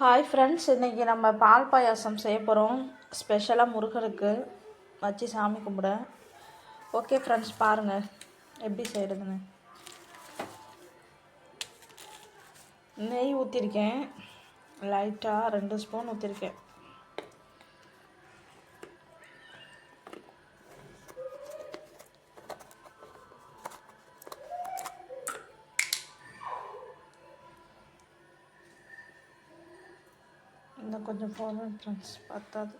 Hi friends இன்றைக்கி நம்ம பால் பாயாசம் செய்ய போகிறோம் ஸ்பெஷலாக முருகருக்கு வச்சு சாமி கும்பிட. ஓகே ஃப்ரெண்ட்ஸ் பாருங்கள் எப்படி செய்கிறதுன்னு நெய் ஊற்றிருக்கேன் லைட்டாக ரெண்டு ஸ்பூன் ஊற்றிருக்கேன் இன்னும் கொஞ்சம் போதும் ஃப்ரெண்ட்ஸ் பத்தாது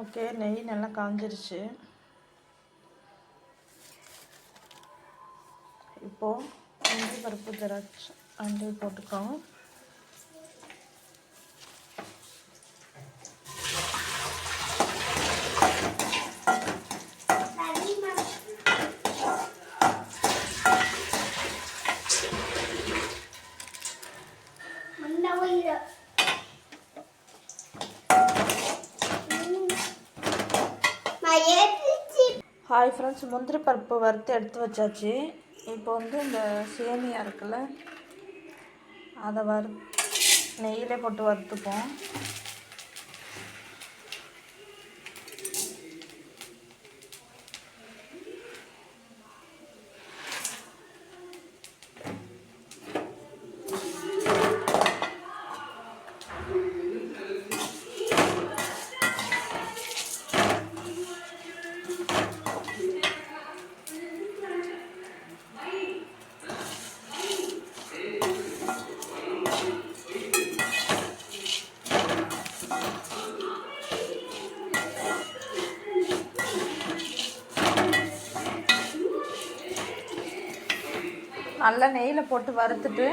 ஓகே நெய் நல்லா காஞ்சிருச்சு. இப்போது இஞ்சி பருப்பு திராட்சை அண்டி போட்டுக்கோங்க. ஹாய் ஃப்ரெண்ட்ஸ் முந்திரி பருப்பு வறுத்து எடுத்து வச்சாச்சு. இப்போ வந்து இந்த சேமியா இருக்குல்ல அதை வறு நெய்யிலே போட்டு வறுத்துப்போம். நல்லா நெய்யில் போட்டு வறுத்துட்டு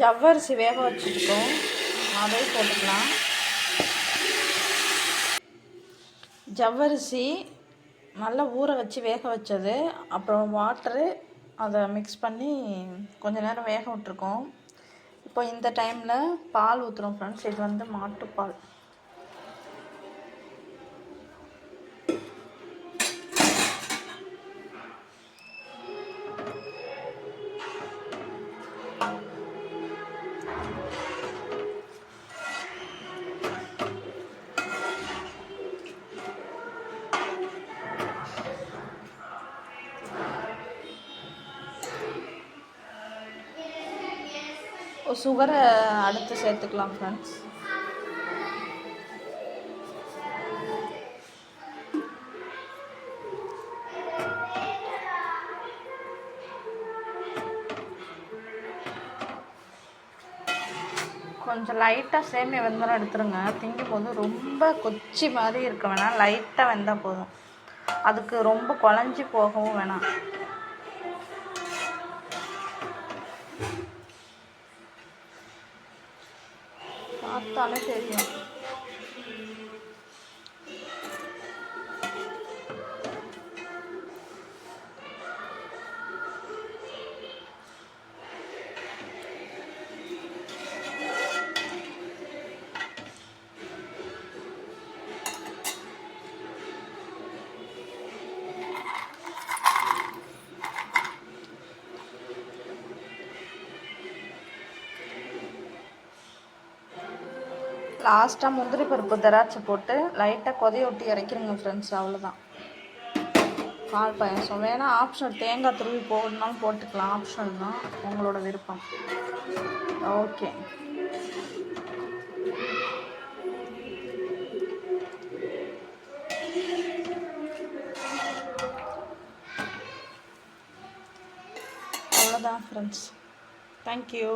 ஜவ்வரிசி வேக வச்சுருக்கோம். அதே போட்டுக்கலாம். ஜவ்வரிசி நல்லா ஊற வச்சு வேக வச்சது அப்புறம் வாட்டரு அதை மிக்ஸ் பண்ணி கொஞ்ச நேரம் வேக விட்ருக்கோம் இப்போ இந்த டைமில் பால் ஊற்றுறோம் ஃப்ரெண்ட்ஸ் இது வந்து மாட்டுப்பால். சுகரை அடுத்து சேர்த்துக்கலாம் ஃப்ரெண்ட்ஸ் கொஞ்சம் லைட்டாக சேமியா வெந்தரம் எடுத்துருங்க. திங்கும் போது ரொம்ப கொச்சி மாதிரி இருக்க வேணாம். லைட்டாக வெந்தால் போதும். அதுக்கு ரொம்ப குழஞ்சி போகவும் வேணாம். 倒了这些 லாஸ்ட்டாக முந்திரி பருப்பு திராட்சை போட்டு லைட்டாக கொதைய ஒட்டி இறக்கிடுங்க ஃப்ரெண்ட்ஸ் அவ்வளோதான் பால் பாயசம். வேணால் ஆப்ஷனல் தேங்காய் துருவி போடணும்னாலும் போட்டுக்கலாம். ஆப்ஷனல் தான். உங்களோட விருப்பம். ஓகே அவ்வளோதான் ஃப்ரெண்ட்ஸ் தேங்க்யூ